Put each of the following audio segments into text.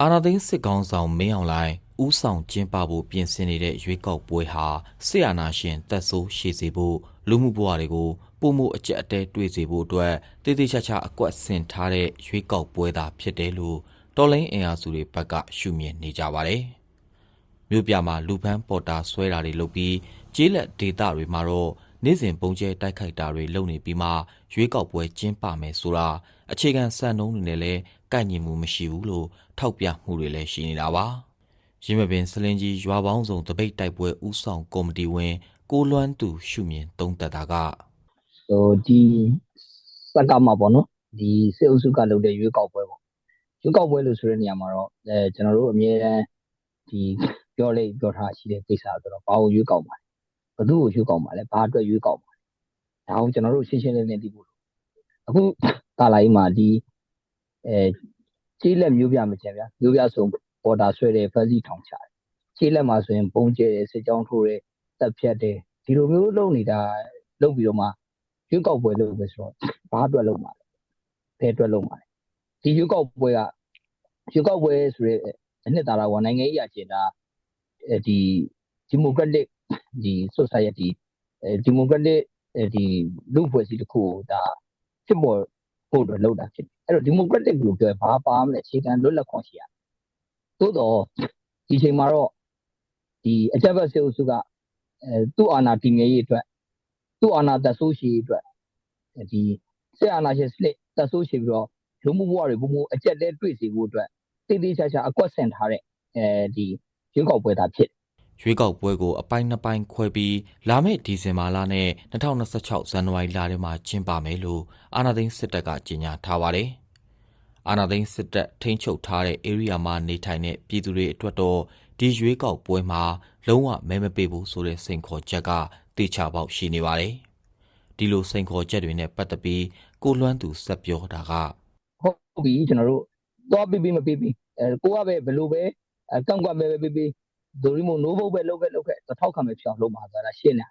အာနာသိန်းစစ်ကောင်းဆောင်မင်းအောင်လှိုင်ဥဆောင်ကျင်းပဖို့ပြင်ဆင်နေတဲ့ရွေးကောက်ပွဲဟာဆရာနာရှင်တက်ဆိုးရှည်စေဖို့လူမှုဘဝတွေကိုပုံမှုအကျက်အတဲတွေ့စေဖို့အတွက်တည်တည်ချာချာအကွက်ဆင်ထားတဲ့ရွေးကောက်ပွဲသာဖြစ်တယ်လို့တော်လိုင်းအင်အားစုတွေဘက်ကရှုမြင်နေကြပါတယ်။မြို့ပြမှာလူပန်းပေါ်တာဆွဲတာတွေလုပ်ပြီးကျေးလက်ဒေသတွေမှာတော့နေ့စဉ်ပုံကျဲတိုက်ခိုက်တာတွေလုပ်နေပြီးမှရွေးကောက်ပွဲကျင်းပမယ်ဆိုတာအခြေခံစံနှုန်းတွေနဲ့လည်း ကိုက်ညီမှုမရှိဘူးလို့ထောက်ပြမှုတွေလည်းရှိနေတာပါ။ရင်းမပင်စလင်ကြီးရွာပေါင်းစုံတပိတ်တိုက်ပွဲဥဆောင်ကော်မတီဝင်ကိုလွမ်းသူရှုမြင်သုံးသက်တာကဟိုဒီစက်ကမှာပေါ့နော်ဒီစေအုပ်စုကလုပ်တဲ့ရွေးကောက်ပွဲပေါ့ရွေးကောက်ပွဲလို့ဆိုတဲ့နေရာမှာတော့အဲကျွန်တော်တို့အမြဲတမ်းဒီပြောလေပြောထားရှိတဲ့ကိစ္စဆိုတော့ဘာကိုရွေးကောက်ပါလဲဘယ်သူ့ကိုရွေးကောက်ပါလဲဘာအတွက်ရွေးကောက်ပါလဲဒါအောင်ကျွန်တော်တို့ရှင်းရှင်းလင်းလင်းသိဖို့လိုအခုကာလာကြီးမှာဒီ အဲကြီးလက်မျိုးပြမချင်ဗျာမျိုးပြဆိုပေါ်တာဆွဲတယ်ဖက်စီထောင်ချတယ်ကြီးလက်မှာဆိုရင်ပုံကျဲတယ်စစ်ကြောင်းထိုးတယ်တက်ဖြတ်တယ်ဒီလိုမျိုးလုပ်နေတာလုပ်ပြီးတော့မှရွေးကောက်ပွဲလုပ်ပဲဆိုတော့ဘာအတွက်လုပ်မှာလဲဘယ်အတွက်လုပ်မှာလဲဒီရွေးကောက်ပွဲကရွေးကောက်ပွဲဆိုရဲအနှစ်သာရကနိုင်ငံရေးအကျဉ်းသားအဲဒီ democratic ဒီ society အဲ democratic အဲဒီလူ့ဖွဲ့စည်းတစ်ခုကိုဒါဖြစ်ပေါ် ဖို့အတွက်လုပ်တာဖြစ်တယ်အဲ့တော့ democratic လို့ပြောရင်ဘာပါမလဲအခြေခံလွတ်လပ်ခွင့်ရှိရသို့တော့ဒီချိန်မှာတော့ဒီအကြမ်းဖက်စစ်အုပ်စုကအဲသူ့အာဏာတည်မြဲရေးအတွက်သူ့အာဏာသက်ဆိုးရှိရေးအတွက်ဒီဆက်အာဏာရှင်စနစ်သက်ဆိုးရှိပြီးတော့လူမှုဘဝတွေဘုံဘုံအကျက်တဲတွေ့စီဖို့အတွက်တည်တည်ချာချာအကွက်ဆင်ထားတဲ့အဲဒီရွေးကောက်ပွဲသားဖြစ်တယ် ရွေးကောက်ပွဲကိုအပိုင်းနှစ်ပိုင်းခွဲပြီးလာမယ့်ဒီဇင်ဘာလနဲ့2026ဇန်နဝါရီလထဲမှာကျင်းပမယ်လို့အာဏာသိမ်းစစ်တပ်ကကြေညာထားပါတယ်။အာဏာသိမ်းစစ်တပ်ထိန်းချုပ်ထားတဲ့ area မှာနေထိုင်တဲ့ပြည်သူတွေအတွက်တော့ဒီရွေးကောက်ပွဲမှာလုံးဝမဲမပေးဘူးဆိုတဲ့စိန်ခေါ်ချက်ကတေချာပေါက်ရှိနေပါတယ်။ဒီလိုစိန်ခေါ်ချက်တွေနဲ့ပတ်သက်ပြီးကိုလွမ်းသူဆက်ပြောတာကဟုတ်ပြီကျွန်တော်တို့သွားပြီးပြီးမပြီးပြီးအဲကိုကပဲဘယ်လိုပဲအဲကန့်ကွက်ပဲပဲပြီးပြီး ဒိုရီမိုနိုးဘုတ်ပဲလုပ်ခဲ့လုပ်ခဲ့တစ်ထောက်ခံပဲဖြစ်အောင်လုပ်မှာဆိုတာရှင်းတယ်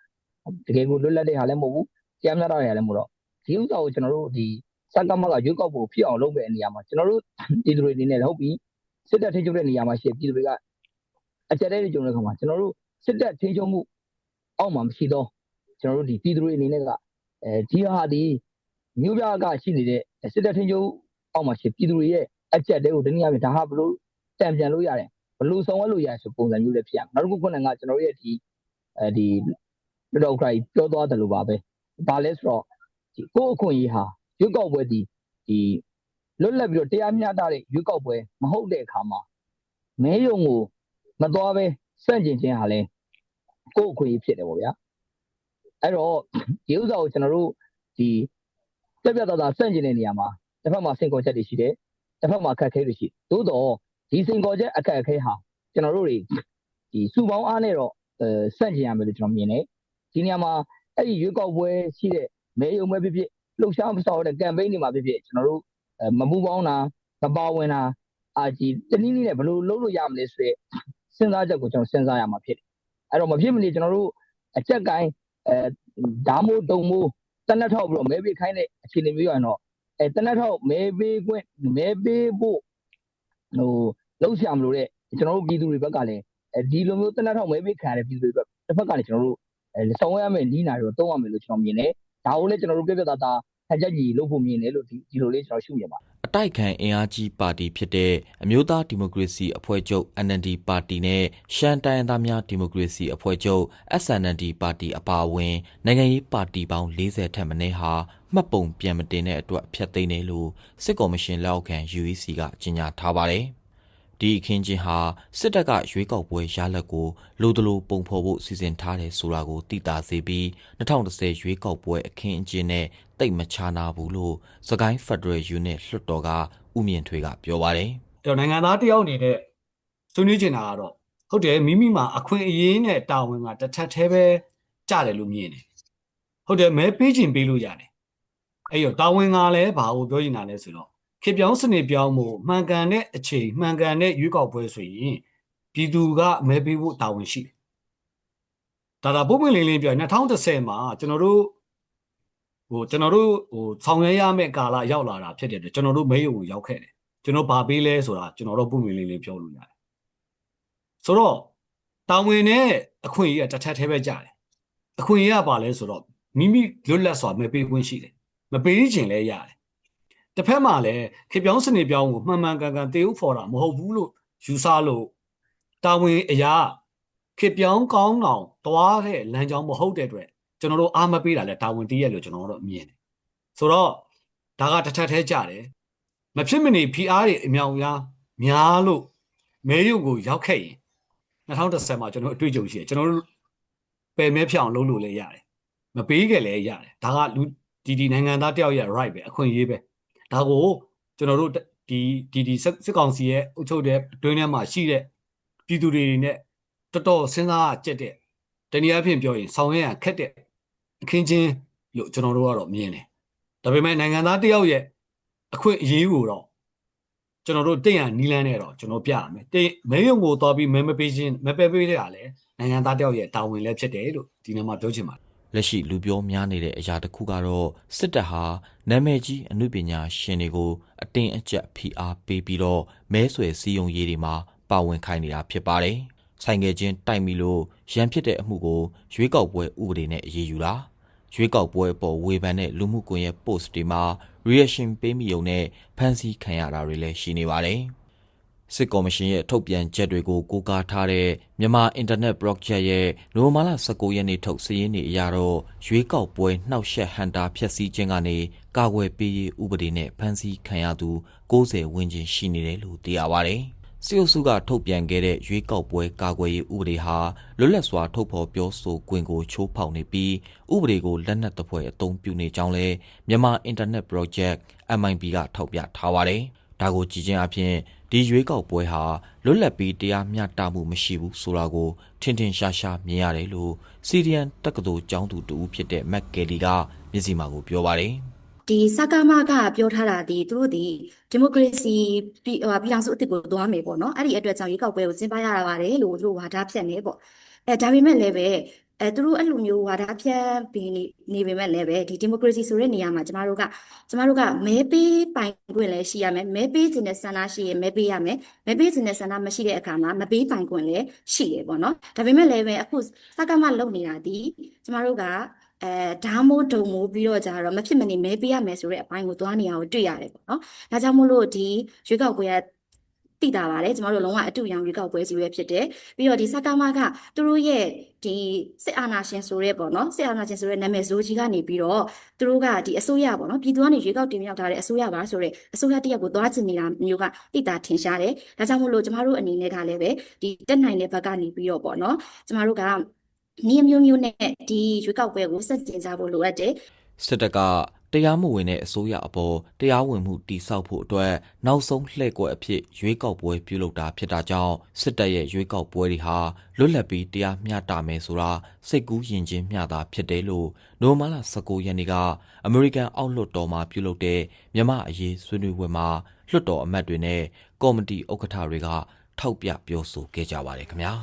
တကယ်ကိုလွတ်လပ်တဲ့ဟာလည်းမဟုတ်ဘူးကြားများတာတွေလည်းမဟုတ်တော့ဒီဥစ္စာကိုကျွန်တော်တို့ဒီစက်ကမကရွေးကောက်ဖို့ဖြစ်အောင်လုပ်တဲ့နေရာမှာကျွန်တော်တို့ဒီသူတွေအနေနဲ့ဟုတ်ပြီစစ်တပ်ထိချုပ်တဲ့နေရာမှာရှိပြည်သူတွေကအကြက်တဲ့ကြုံတဲ့ခါမှာကျွန်တော်တို့စစ်တပ်ထိချုပ်မှုအောက်မှာမရှိတော့ကျွန်တော်တို့ဒီပြည်သူတွေအနေနဲ့ကအဲဒီဟာဒီမြို့ပြကရှိနေတဲ့စစ်တပ်ထိချုပ်အောက်မှာရှိပြည်သူတွေရဲ့အကြက်တွေကိုတနည်းအားဖြင့်ဒါဟာဘလို့တံပြန်လို့ရတယ် ဘလို့ဆောင်ရွက်လို့ရတယ်ဆိုပုံစံမျိုးလည်းဖြစ်ရမယ်နောက်တစ်ခုခုနကကျွန်တော်တို့ရဲ့ဒီအဲဒီတော်တော်ခိုင်ပြောသွားတယ်လို့ပါပဲဘာလဲဆိုတော့ဒီကိုယ့်အခွင့်အရေးဟာရွေးကောက်ပွဲဒီဒီလွတ်လပ်ပြီးတော့တရားမျှတတဲ့ရွေးကောက်ပွဲမဟုတ်တဲ့အခါမှာမဲယုံကိုမသွားပဲစန့်ကျင်ခြင်းဟာလဲကိုယ့်အခွင့်အရေးဖြစ်တယ်ပေါ့ဗျာအဲ့တော့ဒီဥစ္စာကိုကျွန်တော်တို့ဒီပြပြသားသားစန့်ကျင်တဲ့နေရာမှာတစ်ဖက်မှာစင်ကောချက်တွေရှိတယ်တစ်ဖက်မှာအခက်အခဲတွေရှိသို့တော့ ဒီစင်ကောချက်အခက်အခဲဟာကျွန်တော်တို့တွေဒီစုပေါင်းအားနဲ့တော့အဲစန့်ကျင်ရမယ်လို့ကျွန်တော်မြင်တယ်ဒီနေရာမှာအဲ့ဒီရွေးကောက်ပွဲရှိတဲ့မဲယုံမဲဖြစ်ဖြစ်လှုပ်ရှားမဆောက်တဲ့ campaign တွေမှာဖြစ်ဖြစ်ကျွန်တော်တို့အဲမပူပေါင်းတာမပါဝင်တာအာဒီတနည်းနည်းနဲ့ဘယ်လိုလုပ်လို့ရမလဲဆိုတဲ့စဉ်းစားချက်ကိုကျွန်တော်စဉ်းစားရမှာဖြစ်တယ်အဲ့တော့မဖြစ်မနေကျွန်တော်တို့အချက်ကိုင်းအဲဓာမိုးတုံမိုးတနက်ထောက်ပြီးတော့မဲပေးခိုင်းတဲ့အခြေအနေမျိုးရရင်တော့အဲတနက်ထောက်မဲပေးခွင့်မဲပေးဖို့ ဟိုလှုပ်ရှားမလို့တဲ့ကျွန်တော်တို့ပြည်သူတွေဘက်ကလည်းအဲဒီလိုမျိုးတနက်ထောက်မဲပေးခံရတဲ့ပြည်သူတွေဘက်တစ်ဖက်ကလည်းကျွန်တော်တို့အဲဆောင်ရွက်ရမယ့်နီးနာတွေတော့တုံးရမယ်လို့ကျွန်တော်မြင်တယ်ဒါကိုလည်းကျွန်တော်တို့ပြပြသားသားဟန်ချက်ကြီးလုပ်ဖို့မြင်တယ်လို့ဒီဒီလိုလေးကျွန်တော်ရှုမြင်ပါအတိုက်ခံအင်အားကြီးပါတီဖြစ်တဲ့အမျိုးသားဒီမိုကရေစီအဖွဲ့ချုပ် NLD ပါတီနဲ့ရှမ်းတိုင်းရင်းသားများဒီမိုကရေစီအဖွဲ့ချုပ် SNLD ပါတီအပါအဝင်နိုင်ငံရေးပါတီပေါင်း40ထက်မနည်းဟာ မှတ်ပုံပြန်မတင်တဲ့အတွက်ဖျက်သိမ်းတယ်လို့စစ်ကော်မရှင်လက်အောက်ခံ UEC ကကြေညာထားပါတယ်။ဒီအခင်းချင်းဟာစစ်တပ်ကရွေးကောက်ပွဲရလဒ်ကိုလိုတလိုပုံဖော်ဖို့စီစဉ်ထားတယ်ဆိုတာကိုသိတာစေပြီး2010ရွေးကောက်ပွဲအခင်းအကျင်းနဲ့တိတ်မချနာဘူးလို့စကိုင်းဖက်ဒရယ်ယူနစ်လွှတ်တော်ကဥမြင့်ထွေးကပြောပါတယ်တော့နိုင်ငံသားတယောက်အနေနဲ့ဆွေးနွေးချင်တာကတော့ဟုတ်တယ်မိမိမှာအခွင့်အရေးနဲ့တာဝန်ကတစ်ထပ်သေးပဲကြားတယ်လို့မြင်တယ်ဟုတ်တယ်မဲပေးချင်ပေးလို့ရတယ် အဲ့တော့တာဝန်ကလည်းဘာကိုပြောချင်တာလဲဆိုတော့ခေပြောင်းစနစ်ပြောင်းမှုမှန်ကန်တဲ့အချိန်မှန်ကန်တဲ့ရွေးကောက်ပွဲဆိုရင်ပြည်သူကမဲပေးဖို့တာဝန်ရှိတယ်ဒါဒါပုံမှန်လေးလေးပြောရင်2010မှာကျွန်တော်တို့ဟိုကျွန်တော်တို့ဟိုဆောင်ရွက်ရမယ့်ကာလရောက်လာတာဖြစ်တဲ့အတွက်ကျွန်တော်တို့မဲရုံကိုရောက်ခဲ့တယ်ကျွန်တော်ဘာပေးလဲဆိုတာကျွန်တော်တို့ပုံမြင်လေးလေးပြောလို့ရတယ်ဆိုတော့တာဝန်နဲ့အခွင့်အရေးကတစ်ထပ်သေးပဲကြတယ်အခွင့်အရေးကပါလဲဆိုတော့မိမိလွတ်လပ်စွာမပေးခွင့်ရှိတယ် မပေးချင်လဲရတယ်တစ်ဖက်မှာလည်းခေပြောင်းစနေပြောင်းကိုမှန်မှန်ကန်ကန်တေးဥဖော်တာမဟုတ်ဘူးလို့ယူဆလို့တာဝန်အရာခေပြောင်းကောင်းအောင်တွားတဲ့လမ်းကြောင်းမဟုတ်တဲ့အတွက်ကျွန်တော်တို့အားမပေးတာလဲတာဝန်တည်းရဲ့လို့ကျွန်တော်တို့မြင်တယ်ဆိုတော့ဒါကတစ်ထပ်သေးကြတယ်မဖြစ်မနေ PR တွေအမြောင်များများလို့မဲရုံကိုရောက်ခဲ့ရင်2010မှာကျွန်တော်တို့အတွေ့အကြုံရှိတယ်ကျွန်တော်တို့ပယ်မဲဖြောင်လုပ်လို့လည်းရတယ်မပေးခဲ့လည်းရတယ်ဒါကလူ ဒီဒီနိုင်ငံသားတယောက်ရဲ့ right ပဲအခွင့်အရေးပဲဒါကိုကျွန်တော်တို့ဒီဒီဒီစစ်စစ်ကောင်စီရဲ့အုပ်ချုပ်တဲ့အတွင်းထဲမှာရှိတဲ့ပြည်သူတွေနဲ့တော်တော်စဉ်းစားကြက်တဲ့တနည်းအားဖြင့်ပြောရင်ဆောင်ရွက်ရခက်တဲ့အခင်းချင်းလို့ကျွန်တော်တို့ကတော့မြင်တယ်ဒါပေမဲ့နိုင်ငံသားတယောက်ရဲ့အခွင့်အရေးကိုတော့ကျွန်တော်တို့တင့်ရနီးလန်းနဲ့တော့ကျွန်တော်ပြရမယ်တင်မဲယုံကိုတော်ပြီးမဲမပေးခြင်းမပယ်ပေးတဲ့ဟာလဲနိုင်ငံသားတယောက်ရဲ့တာဝန်လည်းဖြစ်တယ်လို့ဒီနေ့မှာပြောချင်ပါတယ် လက်ရှိလူပြောများနေတဲ့အရာတစ်ခုကတော့စစ်တပ်ဟာနာမည်ကြီးအမှုပညာရှင်တွေကိုအတင်းအကျပ်ဖိအားပေးပြီးတော့မဲဆွယ်စည်းရုံးရေးတွေမှာပါဝင်ခိုင်းနေတာဖြစ်ပါတယ်။ဆိုင်ငယ်ချင်းတိုက်မိလို့ရန်ဖြစ်တဲ့အမှုကိုရွေးကောက်ပွဲဥပဒေနဲ့အရေးယူတာရွေးကောက်ပွဲအပေါ်ဝေဖန်တဲ့လူမှုကွန်ရက် post တွေမှာ reaction ပေးမိုံနဲ့ဖန်ဆီးခံရတာတွေလည်းရှိနေပါတယ်။ စစ်ကော်မရှင်ရဲ့ထုတ်ပြန်ချက်တွေကိုကိုးကားထားတဲ့မြန်မာအင်တာနက်ဘလော့ချက်ရဲ့နိုဝင်ဘာလ19ရက်နေ့ထုတ်စည်းရင်းတွေအရတော့ရွေးကောက်ပွဲနှောက်ယှက်ဟန်တာဖျက်ဆီးခြင်းကနေကာကွယ်ပေးရေးဥပဒေနဲ့ဖမ်းဆီးခံရသူ90ဝန်းကျင်ရှိနေတယ်လို့သိရပါဗျ။စစ်အုပ်စုကထုတ်ပြန်ခဲ့တဲ့ရွေးကောက်ပွဲကာကွယ်ရေးဥပဒေဟာလွတ်လပ်စွာထုတ်ဖော်ပြောဆိုခွင့်ကိုချိုးဖောက်နေပြီးဥပဒေကိုလက်နက်သဖွယ်အသုံးပြုနေကြောင်းလဲမြန်မာအင်တာနက် project MIB ကထောက်ပြထားပါတယ်။ဒါကိုကြည်ချင်းအဖြစ် ဒီရွေးကောက်ပွဲဟာလွတ်လပ်ပြီးတရားမျှတမှုမရှိဘူးဆိုတာကိုထင်ထင်ရှားရှားမြင်ရတယ်လို့စီရီယန်တက္ကသိုလ်ကျောင်းသူတူဦးဖြစ်တဲ့မက်ကယ်လီကမျက်စိမှာကိုပြောပါတယ်ဒီစကားမကပြောထားတာဒီသူတို့ဒီဒီမိုကရေစီပြည်ဟိုပြည်အောင်စုအစ်စ်ကိုသွားမယ်ပေါ့နော်အဲ့ဒီအတွက်ကြောင့်ရွေးကောက်ပွဲကိုကျင်းပရတာပါတယ်လို့သူတို့ဝါဒဖြန့်နေပေါ့အဲဒါပေမဲ့လည်းပဲ အဲသူတို့အဲ့လိုမျိုးဝါဒဖြန့်ပြီးနေနေပေမဲ့လည်းပဲဒီဒီမိုကရေစီဆိုတဲ့နေရာမှာကျမတို့ကကျမတို့ကမဲပေးပိုင်ခွင့်လည်းရှိရမယ်မဲပေးခြင်းနဲ့ဆန္ဒရှိရင်မဲပေးရမယ်မဲပေးခြင်းနဲ့ဆန္ဒမရှိတဲ့အခါမှာမပေးပိုင်ခွင့်လည်းရှိတယ်ပေါ့နော်ဒါပေမဲ့လည်းပဲအခုစကားမလုပ်နေတာဒီကျမတို့ကအဲဓာမိုးဒုံမိုးပြီးတော့ကြတော့မဖြစ်မနေမဲပေးရမယ်ဆိုတဲ့အပိုင်းကိုသွားနေရအောင်တွေ့ရတယ်ပေါ့နော်။ဒါကြောင့်မို့လို့ဒီရွေးကောက်ပွဲက တိတာပါတယ်ကျမတို့လုံးဝအတူရောင်ရွေးကောက်ပွဲကြီးပဲဖြစ်တယ်။ပြီးတော့ဒီစကားမကသူတို့ရဲ့ဒီစစ်အာဏာရှင်ဆိုတဲ့ပေါ့နော်စစ်အာဏာရှင်ဆိုတဲ့နာမည်ဆိုးကြီးကနေပြီးတော့သူတို့ကဒီအစိုးရပေါ့နော်ပြည်သူကနေရွေးကောက်တင်မြှောက်ထားတဲ့အစိုးရပါဆိုတဲ့အစိုးရတစ်ရပ်ကိုသွားချင်နေတာမျိုးကတိတာထင်ရှားတယ်။ဒါကြောင့်မို့လို့ကျမတို့အနေနဲ့ကလည်းပဲဒီတက်နိုင်တဲ့ဘက်ကနေပြီးတော့ပေါ့နော်ကျမတို့ကနည်းမျိုးမျိုးနဲ့ဒီရွေးကောက်ပွဲကိုစက်တင်ကြဖို့လိုအပ်တယ်စစ်တပ်က တရားမဝင်တဲ့အစိုးရအပေါ်တရားဝင်မှုတိစောက်ဖို့အတွက်နောက်ဆုံးလှည့်ကွက်အဖြစ်ရွေးကောက်ပွဲပြုလုပ်တာဖြစ်တာကြောင့်စစ်တပ်ရဲ့ရွေးကောက်ပွဲတွေဟာလွတ်လပ်ပြီးတရားမျှတမယ်ဆိုတာစိတ်ကူးယဉ်ကျေးမျှတာဖြစ်တယ်လို့နိုဝင်ဘာလ19ရက်နေ့ကအမေရိကန်အောက်လွှတ်တော်မှာပြုလုပ်တဲ့မြန်မာအရေးဆွေးနွေးပွဲမှာလွှတ်တော်အမတ်တွေနဲ့ကော်မတီဥက္ကဋ္ဌတွေကထောက်ပြပြောဆိုခဲ့ကြပါတယ်ခင်ဗျာ